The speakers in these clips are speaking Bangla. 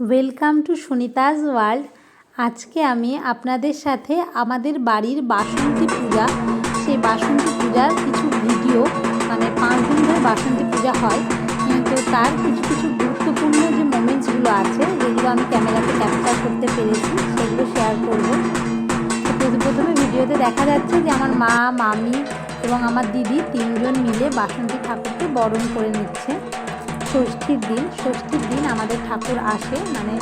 ওয়েলকাম টু সুনিতাজ ওয়ার্ল্ড আজকে আমি আপনাদের সাথে আমাদের বাড়ির বাসন্তী পূজা সেই বাসন্তী পূজার কিছু ভিডিও মানে পাঁচ দিন ধরে বাসন্তী পূজা হয়। উম, তো তার কিছু কিছু গুরুত্বপূর্ণ যে মোমেন্টসগুলো আছে যেগুলো আমি ক্যামেরাতে ক্যাপচার করতে পেরেছি সেগুলো শেয়ার করব। প্রথমে ভিডিওতে দেখা যাচ্ছে যে আমার মা মামি এবং আমার দিদি তিনজন মিলে বাসন্তী ঠাকুরকে বরণ করে নিচ্ছে। ষষ্ঠীর দিন ষষ্ঠীর দিন আমাদের ঠাকুর আসে মানে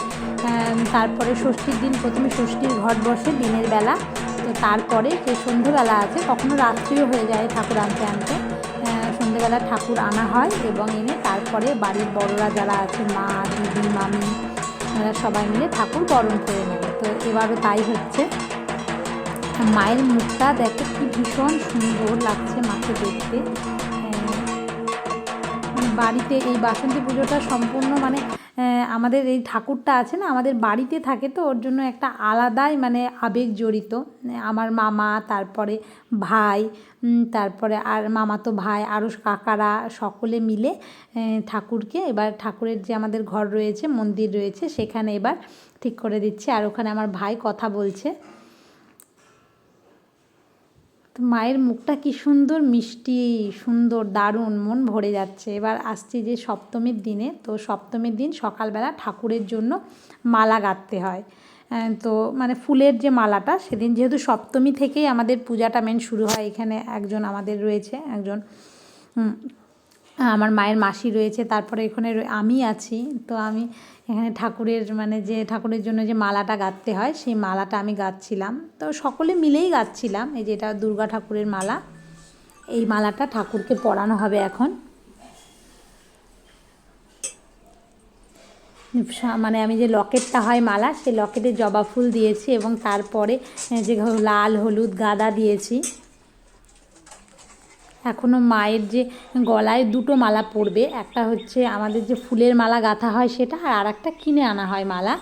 তারপরে ষষ্ঠীর দিন প্রথমে ষষ্ঠীর ঘট বসে দিনের বেলা তো তারপরে যে সন্ধেবেলা আছে কখনো রাত্রিও হয়ে যায় ঠাকুর আনতে আনতে। আহ, সন্ধেবেলা ঠাকুর আনা হয় এবং এনে তারপরে বাড়ির বড়রা যারা আছে মা দিদি মামি এরা সবাই মিলে ঠাকুর বরণ করে নেয় তো এবারও তাই হচ্ছে। মায়ের মুখটা দেখে কি ভীষণ সুন্দর লাগছে মাকে দেখতে। বাড়িতে এই বাসন্তী পুজোটা সম্পূর্ণ মানে আমাদের এই ঠাকুরটা আছে না, আমাদের বাড়িতে থাকে তো, ওর জন্য একটা আলাদাই মানে আবেগ জড়িত। আমার মামা, তারপরে ভাই তারপরে আর মামাতো ভাই আরও কাকারা সকলে মিলে ঠাকুরকে এবার ঠাকুরের যে আমাদের ঘর রয়েছে, মন্দির রয়েছে, সেখানে এবার ঠিক করে দিচ্ছে। আর ওখানে আমার ভাই কথা বলছে। তো মায়ের মুখটা কি সুন্দর, মিষ্টি, সুন্দর, দারুণ, মন ভরে যাচ্ছে। এবার আসছে যে সপ্তমীর দিনে, তো সপ্তমীর দিন সকালবেলা ঠাকুরের জন্য মালা গাঁথতে হয়। তো মানে ফুলের যে মালাটা, সেদিন যেহেতু সপ্তমী থেকেই আমাদের পূজাটা মেন শুরু হয়, এখানে একজন আমাদের রয়েছে, একজন আমার মায়ের মাসি রয়েছে, তারপরে এখানে আমি আছি। তো আমি এখানে ঠাকুরের মানে যে ঠাকুরের জন্য যে মালাটা গাঁথতে হয়, সেই মালাটা আমি গাঁথছিলাম। তো সকলে মিলেই গাঁথছিলাম, এই যে এটা দুর্গা ঠাকুরের মালা। এই মালাটা ঠাকুরকে পরানো হবে এখন। মানে আমি যে লকেটটা হয় মালা সেই লকেটে জবা ফুল দিয়েছি এবং তারপরে যে লাল, হলুদ গাঁদা দিয়েছি। এখনও মায়ের যে গলায় দুটো মালা পরবে, একটা হচ্ছে আমাদের যে ফুলের মালা গাঁথা হয় সেটা, আর আরেকটা কিনে আনা হয় মালা।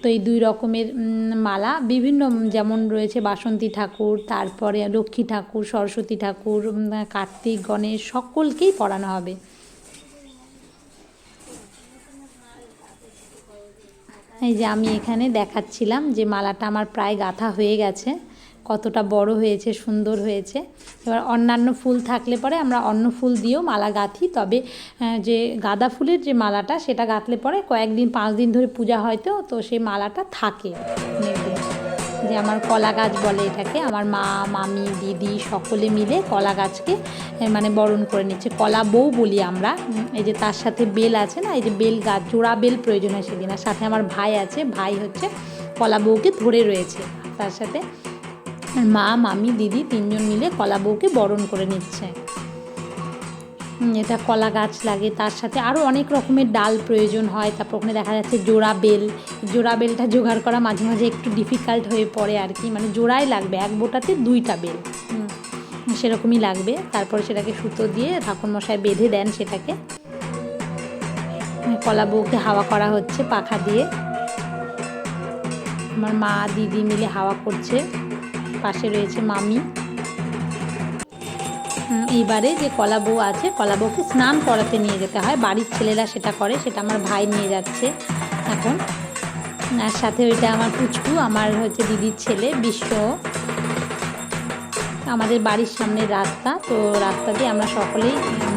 তো এই দুই রকমের মালা। বিভিন্ন যেমন রয়েছে বাসন্তী ঠাকুর, তারপরে লক্ষ্মী ঠাকুর, সরস্বতী ঠাকুর কার্তিক, গণেশ, সকলকেই পরানো হবে। এই যে আমি এখানে দেখাচ্ছিলাম যে মালাটা আমার প্রায় গাঁথা হয়ে গেছে। কতটা বড় হয়েছে, সুন্দর হয়েছে। এবার অন্যান্য ফুল থাকলে পরে আমরা অন্য ফুল দিয়েও মালা গাঁথি। তবে যে গাঁদা ফুলের যে মালাটা, সেটা গাঁথলে পরে কয়েকদিন পাঁচ দিন ধরে পূজা হয় তো তো সেই মালাটা থাকে। যে আমার কলা গাছ বলে এটাকে, আমার মা, মামি, দিদি সকলে মিলে কলা গাছকে মানে বরণ করে নিচ্ছে। কলা বউ বলি আমরা। এই যে তার সাথে বেল আছে না, এই যে বেল গাছ, জোড়া বেল প্রয়োজন হয় সেদিন। আর সাথে আমার ভাই আছে, ভাই হচ্ছে কলা বউকে ধরে রয়েছে। তার সাথে মা, মামি, দিদি তিনজন মিলে কলা বউকে বরণ করে নিচ্ছে। এটা কলা গাছ লাগে, তার সাথে আরও অনেক রকমের ডাল প্রয়োজন হয়। তারপর ওখানে দেখা যাচ্ছে জোড়া বেল, জোড়া বেলটা জোগাড় করা মাঝে মাঝে একটু ডিফিকাল্ট হয়ে পড়ে আর কি। মানে জোড়াই লাগবে, এক বোটাতে দুইটা বেল। সেরকমই লাগবে। তারপরে সেটাকে সুতো দিয়ে ঠাকুরমশাই বেঁধে দেন সেটাকে। কলা বউকে হাওয়া করা হচ্ছে পাখা দিয়ে। আমার মা, দিদি মিলে হাওয়া করছে। পাশে রয়েছে মামি। এইবারে যে কলা বউ আছে, কলা বউকে স্নান করাতে নিয়ে যেতে হয়। বাড়ির ছেলেরা সেটা করে, সেটা আমার ভাই নিয়ে যাচ্ছে এখন। আর সাথে ওইটা আমার পুচকু, আমার হচ্ছে দিদির ছেলে, বিশ্ব। আমাদের বাড়ির সামনে রাস্তা, তো রাস্তা দিয়ে আমরা সকলেই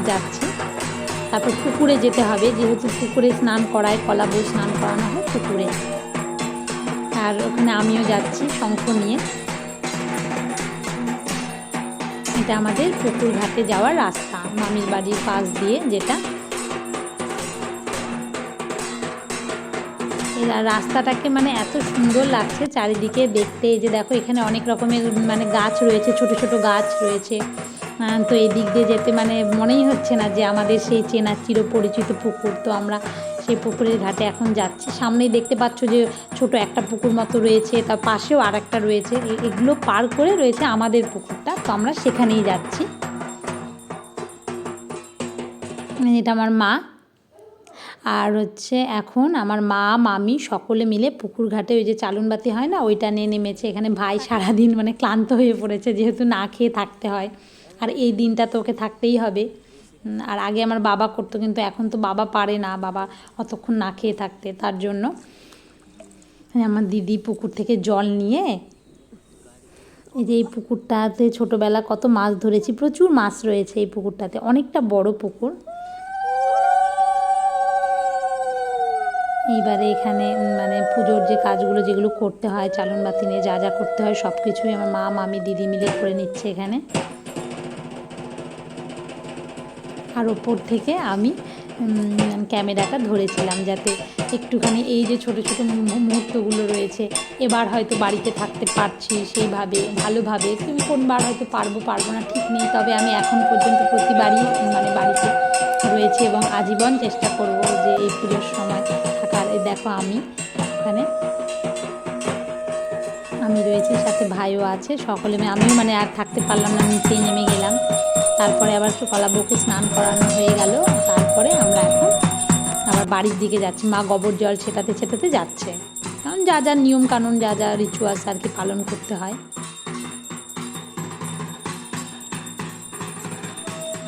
যাচ্ছি। তারপর পুকুরে যেতে হবে, যেহেতু পুকুরে স্নান করায়, কলা বউ স্নান করানো হয় পুকুরে। আর ওখানে আমিও যাচ্ছি, শঙ্খ নিয়ে। এটা আমাদের পুকুর ঘাটে যাওয়ার রাস্তা, মামির বাড়ির পাশ দিয়ে যেটা। রাস্তাটাকে মানে এত সুন্দর লাগছে চারিদিকে দেখতে যে দেখো এখানে অনেক রকমের মানে গাছ রয়েছে, ছোট ছোট গাছ রয়েছে। তো এই দিক দিয়ে যেতে মানে মনেই হচ্ছে না যে আমাদের সেই চেনা চিরপরিচিত পুকুর। তো আমরা সেই পুকুরের ঘাটে এখন যাচ্ছি। সামনেই দেখতে পাচ্ছ যে ছোট একটা পুকুর মতো রয়েছে, তার পাশেও আর একটা রয়েছে এগুলো পার করে রয়েছে আমাদের পুকুরটা, তো আমরা সেখানেই যাচ্ছি। এটা আমার মা। আর হচ্ছে এখন আমার মা, মামি সকলে মিলে পুকুর ঘাটে ওই যে চালুনবাতি হয় না, ওইটা নিয়ে নেমেছে। এখানে ভাই সারাদিন মানে ক্লান্ত হয়ে পড়েছে, যেহেতু না খেয়ে থাকতে হয়। আর এই দিনটা তো ওকে থাকতেই হবে। আর আগে আমার বাবা করতো, কিন্তু এখন তো বাবা পারে না, বাবা অতক্ষণ না খেয়ে থাকতে, তার জন্য আমার দিদি পুকুর থেকে জল নিয়ে এই যে এই পুকুরটাতে ছোটোবেলা কত মাছ ধরেছি, প্রচুর মাছ রয়েছে এই পুকুরটাতে, অনেকটা বড় পুকুর। এইবারে এখানে মানে পুজোর যে কাজগুলো, যেগুলো করতে হয় চালন বাতি নিয়ে যা যা করতে হয় সব কিছুই আমার মা, মামি, দিদি মিলে করে নিচ্ছে এখানে। আর ওপর থেকে আমি ক্যামেরাটা ধরেছিলাম যাতে একটুখানি এই যে ছোট ছোট মুহূর্তগুলো রয়েছে, এবার হয়তো বাড়িতে থাকতে পারছি সেইভাবে, ভালোভাবে কিন্তু কোনবার হয়তো পারব পারব না, ঠিক নেই, তবে আমি এখন পর্যন্ত প্রতিবারই মানে বাড়িতে রয়েছে এবং আজীবন চেষ্টা করব যে এই পুজোর সময় থাকার। দেখো আমি ওখানে আমি রয়েছি, সাথে ভাইও আছে, সকলে আমিও মানে আর থাকতে পারলাম না, নিচেই নেমে গেলাম। তারপরে আবার একটু কলা বউকে স্নান করানো হয়ে গেল। তারপরে আমরা এখন আবার বাড়ির দিকে যাচ্ছি। মা গোবর জল ছেটাতে ছেটাতে যাচ্ছে। কারণ যা যা নিয়ম কানুন, যা যা রিচুয়ালস আর কি পালন করতে হয়।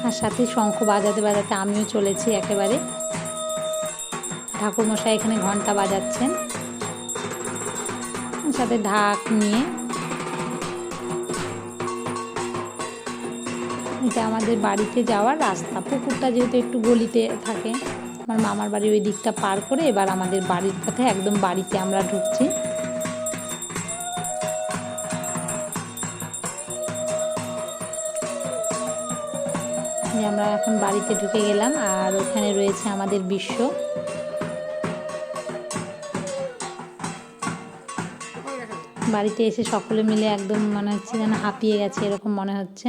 আর সাথে শঙ্খ বাজাতে বাজাতে আমিও চলেছি একেবারে। ঠাকুরমশাই এখানে ঘণ্টা বাজাচ্ছেন। সাথে ঢাক নিয়ে এটা আমাদের বাড়িতে যাওয়ার রাস্তা। পুকুরটা যেহেতু একটু গলিতে থাকে, আমার মামার বাড়ি ওই দিকটা পার করে এবার আমাদের বাড়ির পথে একদম বাড়িতে আমরা ঢুকছি। আমরা এখন বাড়িতে ঢুকে গেলাম আর ওখানে রয়েছে আমাদের বিশ্ব। বাড়িতে এসে সকলে মিলে একদম মনে হচ্ছে যেন হাঁপিয়ে গেছে, এরকম মনে হচ্ছে।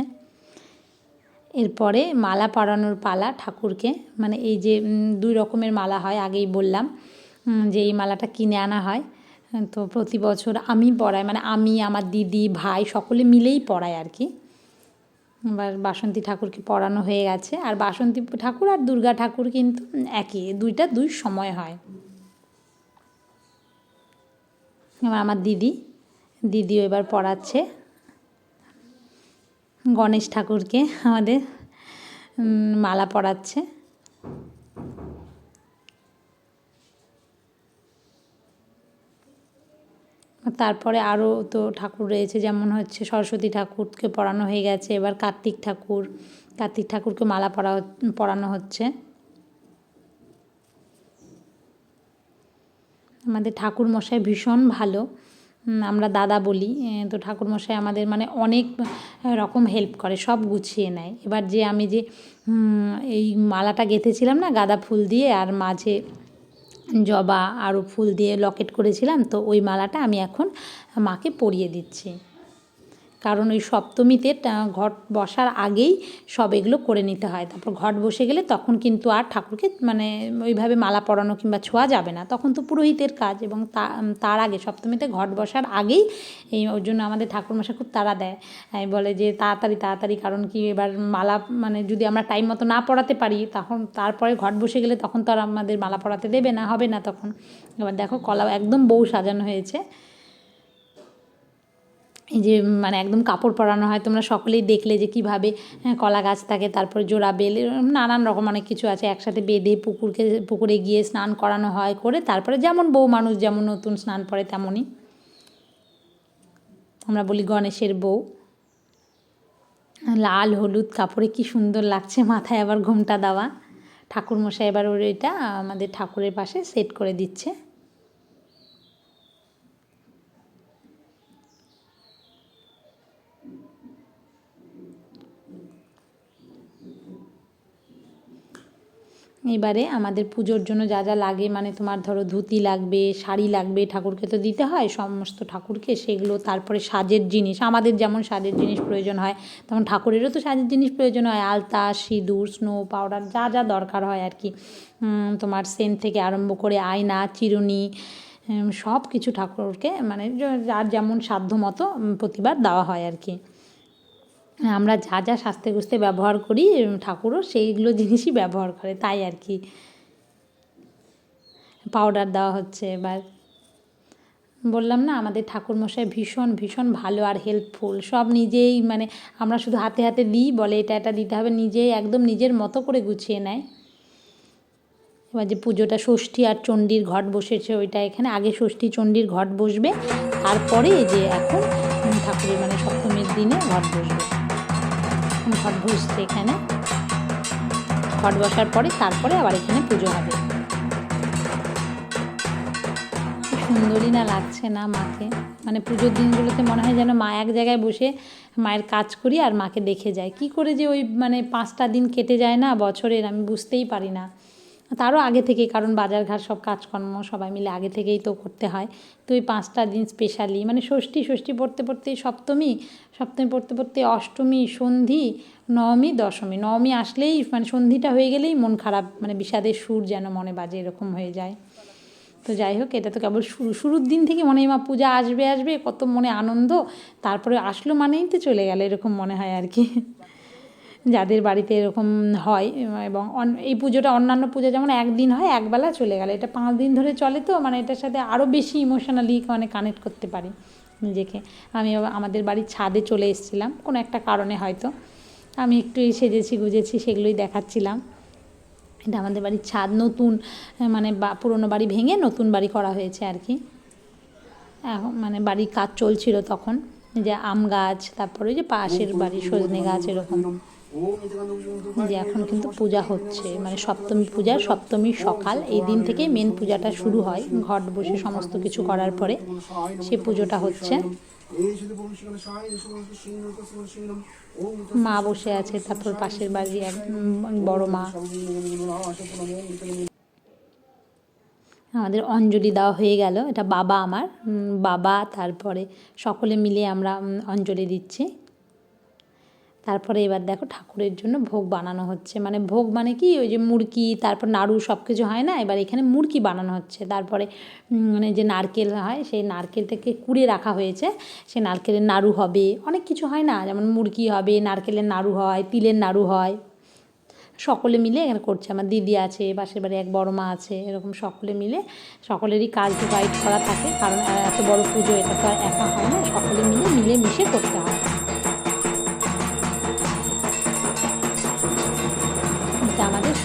এরপরে মালা পরানোর পালা ঠাকুরকে। মানে এই যে দুই রকমের মালা হয়, আগেই বললাম যে এই মালাটা কিনে আনা হয়। তো প্রতি বছর আমি পরাই মানে আমি, আমার দিদি, ভাই, সকলে মিলেই পরাই আর কি। এবার বাসন্তী ঠাকুরকে পরানো হয়ে গেছে। আর বাসন্তী ঠাকুর আর দুর্গা ঠাকুর কিন্তু একই। দুইটা দুই সময় হয়। এবার আমার দিদি, দিদিও এবার পড়াচ্ছে গণেশ ঠাকুরকে আমাদের মালা পরাচ্ছে। তারপরে আরও তো ঠাকুর রয়েছে, যেমন হচ্ছে সরস্বতী ঠাকুরকে পড়ানো হয়ে গেছে, এবার কার্তিক ঠাকুর। কার্তিক ঠাকুরকে মালা হচ- পরানো হচ্ছে। আমাদের ঠাকুর মশাই ভীষণ ভালো। আমরা দাদা বলি তো ঠাকুরমশাই আমাদের মানে অনেক রকম হেল্প করে, সব গুছিয়ে নেয়। এবার যে আমি যে এই মালাটা গেঁথেছিলাম না, গাঁদা ফুল দিয়ে আর মাঝে জবা আরও ফুল দিয়ে লকেট করেছিলাম, তো ওই মালাটা আমি এখন মাকে পরিয়ে দিচ্ছি। কারণ ওই সপ্তমীতে ঘট বসার আগেই সব এগুলো করে নিতে হয়। তারপর ঘট বসে গেলে তখন কিন্তু আর ঠাকুরকে মানে ওইভাবে মালা পরানো কিংবা ছোঁয়া যাবে না। তখন তো পুরোহিতের কাজ এবং তার আগে সপ্তমীতে ঘট বসার আগেই এই ওর জন্য আমাদের ঠাকুরমশাই খুব তাড়া দেয়। বলে যে, তাড়াতাড়ি তাড়াতাড়ি, কারণ কি এবার মালা মানে যদি আমরা টাইম মতো না পড়াতে পারি, তখন তারপরে ঘট বসে গেলে তখন তো আর আমাদের মালা পরাতে দেবে না, হবে না তখন। এবার দেখো কলা একদম বউ সাজানো হয়েছে। এই যে মানে একদম কাপড় পরানো হয় তোমরা সকলেই দেখলে যে কীভাবে হ্যাঁ, কলা গাছ থাকে তারপর জোড়া বেল নানান রকম অনেক কিছু আছে একসাথে বেঁধে পুকুরকে পুকুরে গিয়ে স্নান করানো হয় করে তারপরে যেমন বউ মানুষ যেমন নতুন স্নান পড়ে তেমনই। আমরা বলি গণেশের বউ। লাল হলুদ কাপড়ে কি সুন্দর লাগছে মাথায় আবার ঘোমটা দেওয়া। ঠাকুরমশাই এবার ওর এটা আমাদের ঠাকুরের পাশে সেট করে দিচ্ছে। এবারে আমাদের পুজোর জন্য যা যা লাগে মানে তোমার ধরো ধুতি লাগবে, শাড়ি লাগবে, ঠাকুরকে তো দিতে হয়, সমস্ত ঠাকুরকে সেগুলো, তারপরে সাজের জিনিস, আমাদের যেমন সাজের জিনিস প্রয়োজন হয়, তেমন ঠাকুরেরও তো সাজের জিনিস প্রয়োজন হয়, আলতা, সিঁদুর, স্নো পাউডার, যা যা দরকার হয় আর কি। তোমার সেন্ট থেকে আরম্ভ করে আয়না, চিরুনি সব কিছু ঠাকুরকে মানে যার যেমন সাধ্য মতো প্রতিবার দেওয়া হয় আর কি। আমরা যা যা সাজতে গুজতে ব্যবহার করি ঠাকুরও সেইগুলো জিনিসই ব্যবহার করে, তাই আর কি। পাউডার দেওয়া হচ্ছে এবার বললাম না, আমাদের ঠাকুরমশাই ভীষণ ভীষণ ভালো আর হেল্পফুল সব নিজেই মানে আমরা শুধু হাতে হাতে দিই, বলে এটা এটা দিতে হবে, নিজেই একদম নিজের মতো করে গুছিয়ে নেয়। এবার যে পুজোটা ষষ্ঠী আর চণ্ডীর ঘট বসেছে, ওইটা এখানে আগে ষষ্ঠী, চণ্ডীর ঘট বসবে, তারপরে যে এখন, ঠাকুরের মানে সপ্তমীর দিনে ঘট বসবে। এখন ঘট বসছে এখানে। ঘট বসার পরে তারপরে আবার এখানে পুজো হবে। সুন্দরী সুন্দরই না লাগছে না মাকে? মানে পুজোর দিনগুলোতে মনে হয় যেন মা এক জায়গায় বসে মায়ের কাজ করি আর মাকে দেখে যায়। কি করে যে ওই মানে পাঁচটা দিন কেটে যায় না বছরের আমি বুঝতেই পারি না। তারও আগে থেকে কারণ বাজার ঘাট সব কাজকর্ম সবাই মিলে আগে থেকেই তো করতে হয়। তো ওই পাঁচটা দিন স্পেশালি মানে ষষ্ঠী ষষ্ঠী পড়তে পড়তে সপ্তমী সপ্তমী পড়তে পড়তে অষ্টমী, সন্ধি, নবমী, দশমী। নবমী আসলেই মানে সন্ধিটা হয়ে গেলেই মন খারাপ মানে বিষাদের সুর যেন মনে বাজে এরকম হয়ে যায়। তো যাই হোক, এটা তো কেবল শুরু, শুরুর দিন থেকে মনে মা পূজা আসবে আসবে, কত মনে আনন্দ, তারপরে আসলো মানেই তো চলে গেল, এরকম মনে হয় আর কি। যাদের বাড়িতে এরকম হয় এবং এই পুজোটা অন্যান্য পুজো যেমন একদিন হয় একবেলা চলে গেল এটা পাঁচ দিন ধরে চলে তো মানে এটার সাথে আরও বেশি ইমোশনালি মানে কানেক্ট করতে পারি নিজেকে আমি আমাদের বাড়ির ছাদে চলে এসেছিলাম কোনো একটা কারণে হয়তো আমি একটু সেজেছি গুজেছি সেগুলোই দেখাচ্ছিলাম এটা আমাদের বাড়ির ছাদ নতুন মানে বা পুরোনো বাড়ি ভেঙে নতুন বাড়ি করা হয়েছে আর কি এখন মানে বাড়ির কাজ চলছিল তখন যে আম গাছ তারপরে ওই যে পাশের বাড়ি সজনে গাছ এরকম যে এখন কিন্তু পূজা হচ্ছে মানে সপ্তমী পূজা, সপ্তমীর সকাল, এই দিন থেকে মেন পূজাটা শুরু হয়, ঘট বসে সমস্ত কিছু করার পরে সে পুজোটা হচ্ছে। মা বসে আছে, তারপর পাশের বাড়ি এক বড় মা। আমাদের অঞ্জলি দেওয়া হয়ে গেল, এটা বাবা আমার বাবা, তারপরে সকলে মিলে আমরা অঞ্জলি দিচ্ছি। তারপরে এবার দেখো ঠাকুরের জন্য ভোগ বানানো হচ্ছে। মানে ভোগ মানে কি? ওই যে মুরকি, তারপর নাড়ু সব কিছু হয় না? এবার এখানে মুরকি বানানো হচ্ছে। তারপরে মানে যে নারকেল হয়, সেই নারকেল থেকে কুড়ে রাখা হয়েছে। সেই নারকেলের নাড়ু হবে। অনেক কিছু হয় না? যেমন মুরকি হবে, নারকেলের নাড়ু হয়, তিলের নাড়ু হয়। সকলে মিলে এখানে করছে। আমার দিদি আছে, পাশের বাড়ি এক বড় মা আছে, এরকম সকলে মিলে, সকলেরই কাজ ডিভাইড করা থাকে। কারণ এত বড় পুজো, এটা তো একা হয় না। সকলে মিলে মিলে মিশে করতে হয়।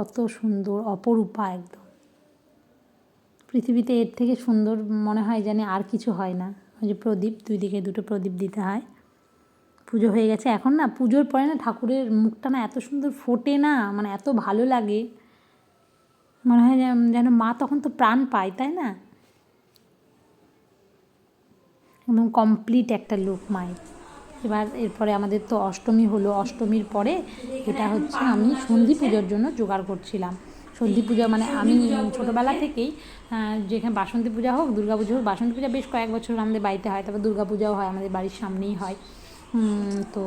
কত সুন্দর, অপরূপা একদম। পৃথিবীতে এর থেকে সুন্দর মনে হয় জানি আর কিছু হয় না। ওই যে প্রদীপ, দুই দিকে দুটো প্রদীপ দিতে হয়। পুজো হয়ে গেছে। এখন না, পুজোর পরে না ঠাকুরের মুখটা না এত সুন্দর ফোটে না মানে এত ভালো লাগে। মনে হয় যেন মা তখন তো প্রাণ পায়, তাই না? একদম কমপ্লিট একটা লুক মায়ের। এবার এরপরে আমাদের তো অষ্টমী হলো, অষ্টমীর পরে এটা হচ্ছে আমি সন্ধি পুজোর জন্য জোগাড় করছিলাম। সন্ধি পূজা মানে আমি ছোটোবেলা থেকেই যেখানে বাসন্তী পূজা হোক, দুর্গা পুজো হোক, বাসন্তী পূজা বেশ কয়েক বছর আমাদের বাড়িতে হয়, তারপর দুর্গা পূজাও হয় আমাদের বাড়ির সামনেই হয়। তো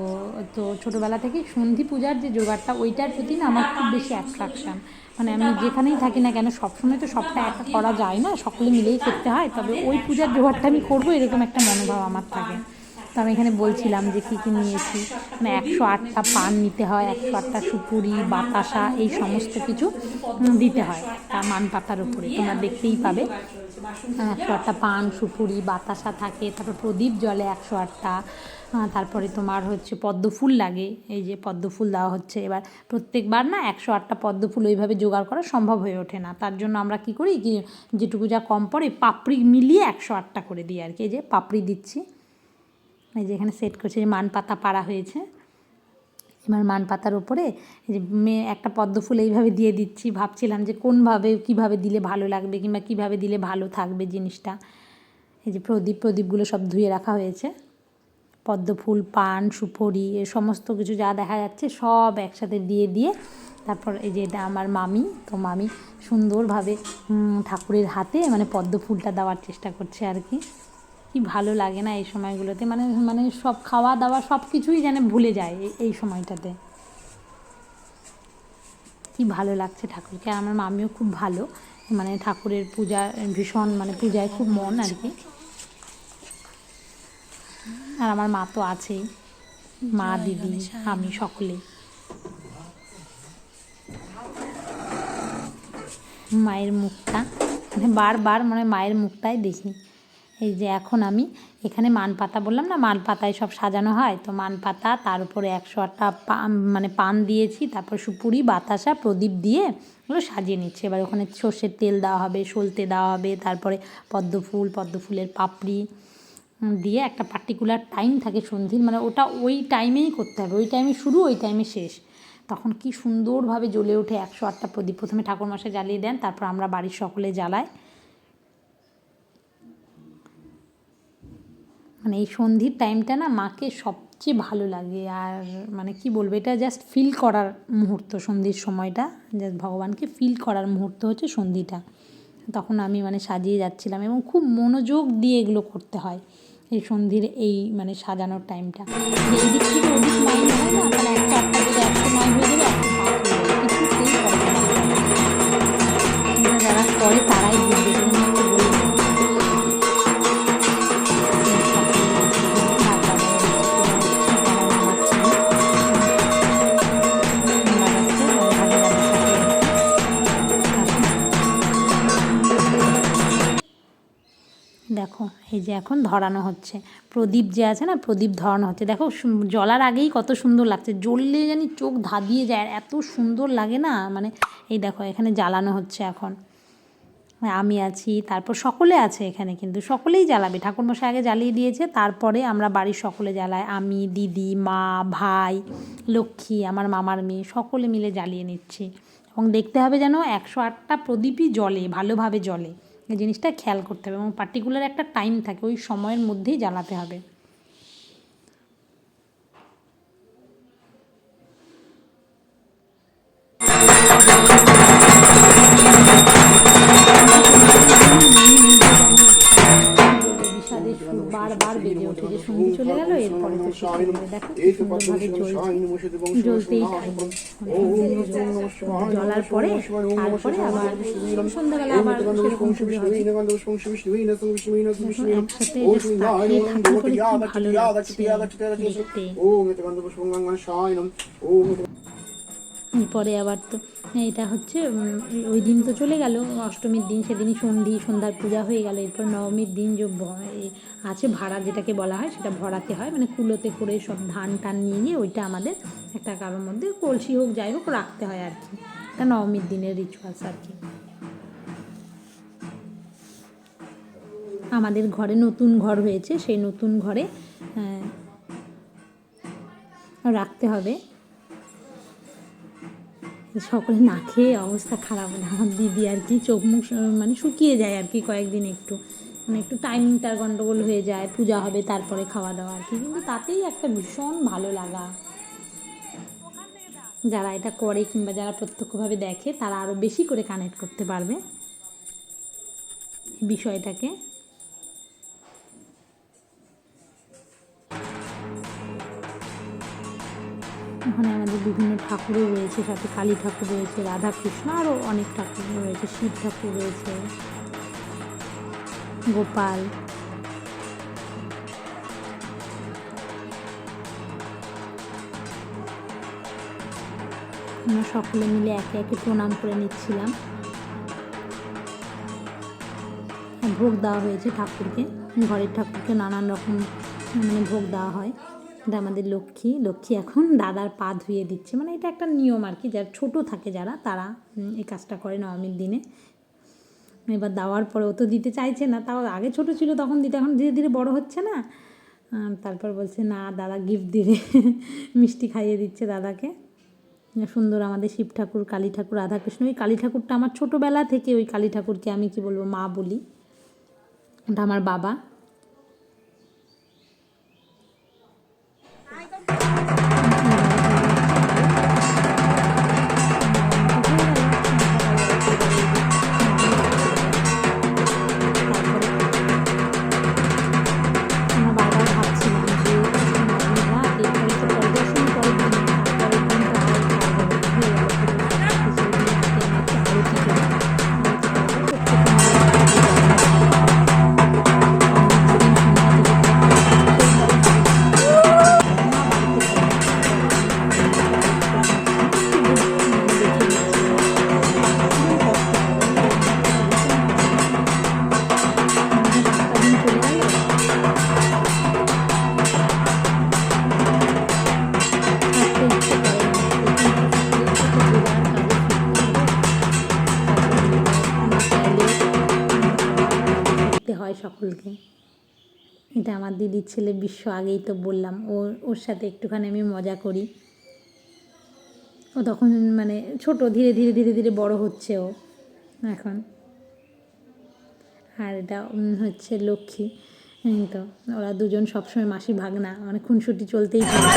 তো ছোটোবেলা থেকেই সন্ধি পূজার যে জোগাড়টা, ওইটার প্রতি না আমার খুব বেশি অ্যাট্রাকশান মানে আমি যেখানেই থাকি না কেন, সবসময় তো সবটা একা করা যায় না, সকলে মিলেই করতে হয়, তবে ওই পূজার জোগাড়টা আমি করব, এরকম একটা মনোভাব আমার থাকে। তো আমি এখানে বলছিলাম যে কী কী নিয়েছি। মানে একশো আটটা পান নিতে হয়, একশো আটটা সুপুরি, বাতাসা, এই সমস্ত কিছু দিতে হয় একটা মান পাতার উপরে। তোমরা দেখতেই পাবে। একশো আটটা পান, সুপুরি, বাতাসা থাকে, তারপর প্রদীপ জলে একশো আটটা। তারপরে তোমার হচ্ছে পদ্ম ফুল লাগে, এই যে পদ্ম ফুল দেওয়া হচ্ছে। এবার প্রত্যেকবার না একশো আটটা পদ্ম ফুল ওইভাবে জোগাড় করা সম্ভব হয়ে ওঠে না। তার জন্য আমরা কি করি, কি যেটুকু যা কম পড়ে, পাপড়ি মিলিয়ে একশো আটটা করে দিই আর কি। এই যে পাপড়ি দিচ্ছি। এই যে এখানে সেট করছে যে মান পাতা পাড়া হয়েছে। এবার মান পাতার উপরে এই যে মেয়ে একটা পদ্ম ফুল এইভাবে দিয়ে দিচ্ছি, ভাবছিলাম যে কোনভাবে, কীভাবে দিলে ভালো লাগবে কিংবা কীভাবে দিলে ভালো থাকবে জিনিসটা। এই যে প্রদীপ, প্রদীপগুলো সব ধুয়ে রাখা হয়েছে। পদ্ম ফুল, পান, সুপরি, এ সমস্ত কিছু যা দেখা যাচ্ছে সব একসাথে দিয়ে দিয়ে তারপর এই যে এটা আমার মামি, তো মামি সুন্দরভাবে ঠাকুরের হাতে মানে পদ্ম ফুলটা দেওয়ার চেষ্টা করছে আর কি। কি ভালো লাগে না এই সময়গুলোতে? মানে মানে সব খাওয়া দাওয়া সব কিছুই যেন ভুলে যায় এই- সময়টাতে। কি ভালো লাগছে ঠাকুরকে। আর আমার মামিও খুব ভালো। মানে ঠাকুরের পূজা ভীষণ মানে পূজায় খুব মন আর কি। আর আমার মা তো আছেই। মা দিদি আমি সকলে মায়ের মুখটা মানে বারবার মানে মায়ের মুখটাই দেখি। এই যে এখন আমি এখানে মান পাতা বললাম না মান পাতায় সব সাজানো হয়। তো মান পাতা তার উপরে একশো আটটা পান মানে পান দিয়েছি, তারপর সুপুরি, বাতাসা, প্রদীপ দিয়ে ওগুলো সাজিয়ে নিচ্ছে। এবার ওখানে সর্ষের তেল দেওয়া হবে, সলতে দেওয়া হবে, তারপরে পদ্ম ফুল, পদ্ম ফুলের পাপড়ি দিয়ে একটা পার্টিকুলার টাইম থাকে সন্ধির মানে ওটা ওই টাইমেই করতে হবে। ওই টাইমে শুরু, ওই টাইমে শেষ। তখন কি সুন্দরভাবে জ্বলে ওঠে একশো আটটা প্রদীপ। প্রথমে ঠাকুরমশাই জ্বালিয়ে দেন, তারপর আমরা বাড়ির সকলে জ্বালাই। মানে এই সন্ধির টাইমটা না মাকে সবচেয়ে ভালো লাগে। আর মানে কি বলব, এটা জাস্ট ফিল করার মুহূর্ত সন্ধির সময়টা। জাস্ট ভগবানকে ফিল করার মুহূর্ত হচ্ছে সন্ধিটা। তখন আমি মানে সাজিয়ে যাচ্ছিলাম এবং খুব মনোযোগ দিয়ে এগুলো করতে হয়, এই সন্ধির এই মানে সাজানোর টাইমটা এই দিক থেকে ওদিক মাইন্ড হয় না মানে একটা একটা একশো মাইন্ড হয়ে যাবে দেখো, এই যে এখন ধরানো হচ্ছে। প্রদীপ যে আছে না, প্রদীপ ধরানো হচ্ছে। দেখো জ্বলার আগেই কত সুন্দর লাগছে। জ্বললে জানি চোখ ধাঁধিয়ে যায় এত সুন্দর লাগে না? মানে এই দেখো, এখানে জ্বালানো হচ্ছে এখন। আমি আছি, তারপর সকলে আছে এখানে কিন্তু। সকলেই জ্বালাবে। ঠাকুরমশাই আগে জ্বালিয়ে দিয়েছে, তারপরে আমরা বাড়ির সকলে জ্বালাই। আমি, দিদি, মা, ভাই, লক্ষ্মী, আমার মামার মেয়ে, সকলে মিলে জ্বালিয়ে নিচ্ছি। এবং দেখতে হবে যেন একশো আটটা প্রদীপই জ্বলে, ভালোভাবে জ্বলে। জিনিসটা খেয়াল করতে হবে এবং পার্টিকুলার একটা টাইম থাকে ওই সময়ের মধ্যেই জ্বালাতে হবে। বেজে যে সন্ধি চলে গেল এরপরে তো যাবে দেখো সুন্দরভাবে জ্বলছে জ্বলতেই থাকবে জ্বলার পরে তারপরে আবার সন্ধ্যাবেলা আবার সেরকম পুজো হবে একসাথে তাকিয়ে থাকি করে কি ভালো লাগছে দেখতে এরপরে আবার তো এটা হচ্ছে ওই দিন তো চলে গেল অষ্টমীর দিন সেদিনই সন্ধি সন্ধ্যার পূজা হয়ে গেল এরপর নবমীর দিন যে আছে ভাড়া যেটাকে বলা হয় সেটা ভরাতে হয় মানে কুলোতে করে সব ধান টান নিয়ে গিয়ে ওইটা আমাদের একটা কারোর মধ্যে কলসি হোক যাই হোক রাখতে হয় আর কি। এটা নবমীর দিনের রিচুয়ালস আর কি। আমাদের ঘরে নতুন ঘর হয়েছে সেই নতুন ঘরে আহ, রাখতে হবে। সকলে না খেয়ে অবস্থা খারাপ হলে আমার দিদি আর কি চোখ মুখ মানে শুকিয়ে যায় আর কি কয়েকদিন একটু। মানে একটু টাইমিংটার গন্ডগোল হয়ে যায়, পূজা হবে, তারপরে খাওয়া দাওয়া আর কি। কিন্তু তাতেই একটা ভীষণ ভালো লাগা। যারা এটা করে কিংবা যারা প্রত্যক্ষভাবে দেখে, তারা আরও বেশি করে কানেক্ট করতে পারবে। বিষয়টাকে। বিভিন্ন ঠাকুরও রয়েছে, সাথে কালী ঠাকুর রয়েছে রাধা কৃষ্ণ আরও অনেক ঠাকুর রয়েছে, শিব ঠাকুর রয়েছে, গোপাল। আমরা সকলে মিলে একে একে প্রণাম করে নিচ্ছিলাম। ভোগ দেওয়া হয়েছে ঠাকুরকে, ঘরের ঠাকুরকে নানান রকম মানে ভোগ দেওয়া হয়। এটা আমাদের লক্ষ্মী লক্ষ্মী এখন দাদার পা ধুয়ে দিচ্ছে। মানে এটা একটা নিয়ম আর কি, যারা ছোটো থাকে যারা, তারা এই কাজটা করে নবমীর দিনে। এবার দেওয়ার পরে ও তো দিতে চাইছে না, তাও আগে ছোট ছিল, তখন দিতে, এখন ধীরে ধীরে বড় হচ্ছে না। তারপর বলছে, না, দাদা গিফট দিবে। মিষ্টি খাইয়ে দিচ্ছে দাদাকে। সুন্দর আমাদের শিব ঠাকুর, কালী ঠাকুর, রাধাকৃষ্ণ ওই কালী ঠাকুরটা আমার ছোটোবেলা থেকে, ওই কালী ঠাকুরকে আমি কি বলব, মা বলি। এটা আমার বাবা। হয় সকলকে। এটা আমার দিদির ছেলে বিশ্ব আগেই তো বললাম। ওর ওর সাথে একটুখানি আমি মজা করি। ও তখন মানে ছোট, ধীরে ধীরে ধীরে ধীরে বড় হচ্ছে ও এখন। আর এটা হচ্ছে লক্ষ্মী। তো, ওরা দুজন সবসময় মাসি ভাগনা। মানে খুনসুটি চলতেই থাকে।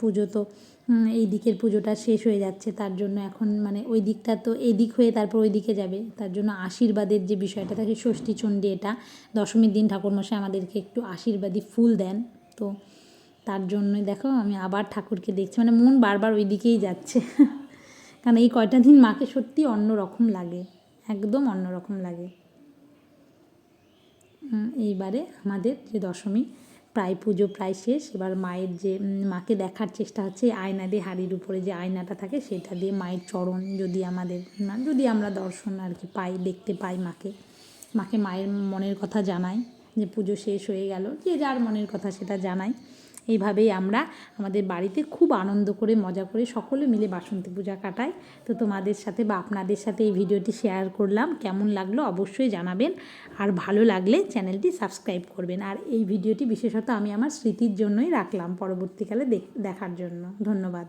পুজো তো এই দিকের পুজোটা শেষ হয়ে যাচ্ছে, তার জন্য এখন মানে ওই দিকটা তো এই দিক হয়ে তারপর ওই দিকে যাবে, তার জন্য আশীর্বাদের যে বিষয়টা থাকে ষষ্ঠী চণ্ডী এটা, দশমীর দিন ঠাকুরমশাই আমাদেরকে একটু আশীর্বাদী ফুল দেন, তো তার জন্যই দেখো আমি আবার ঠাকুরকে দেখছি মানে মন বারবার ওই দিকেই যাচ্ছে, কারণ এই কয়টা দিন মাকে সত্যি অন্য রকম লাগে, একদম অন্য রকম লাগে এইবারে আমাদের যে দশমী প্রায় পুজো প্রায় শেষ। এবার মায়ের যে মাকে দেখার চেষ্টা হচ্ছে আয়না দিয়ে, হাড়ির উপরে যে আয়নাটা থাকে, সেটা দিয়ে মায়ের চরণ যদি আমাদের যদি আমরা দর্শন আর কি পাই, দেখতে পাই মাকে। মাকে মায়ের মনের কথা জানাই, যে পুজো শেষ হয়ে গেল, যে যার মনের কথা সেটা জানাই। এইভাবেই আমরা আমাদের বাড়িতে খুব আনন্দ করে, মজা করে সকলে মিলে বাসন্তী পূজা কাটাই। তো তোমাদের সাথে বা আপনাদের সাথে এই ভিডিওটি শেয়ার করলাম। কেমন লাগল অবশ্যই জানাবেন। আর ভালো লাগলে চ্যানেলটি সাবস্ক্রাইব করবেন। আর এই ভিডিওটি বিশেষত আমি আমার স্মৃতির জন্যই রাখলাম পরবর্তীকালে দেখ- দেখার জন্য। ধন্যবাদ।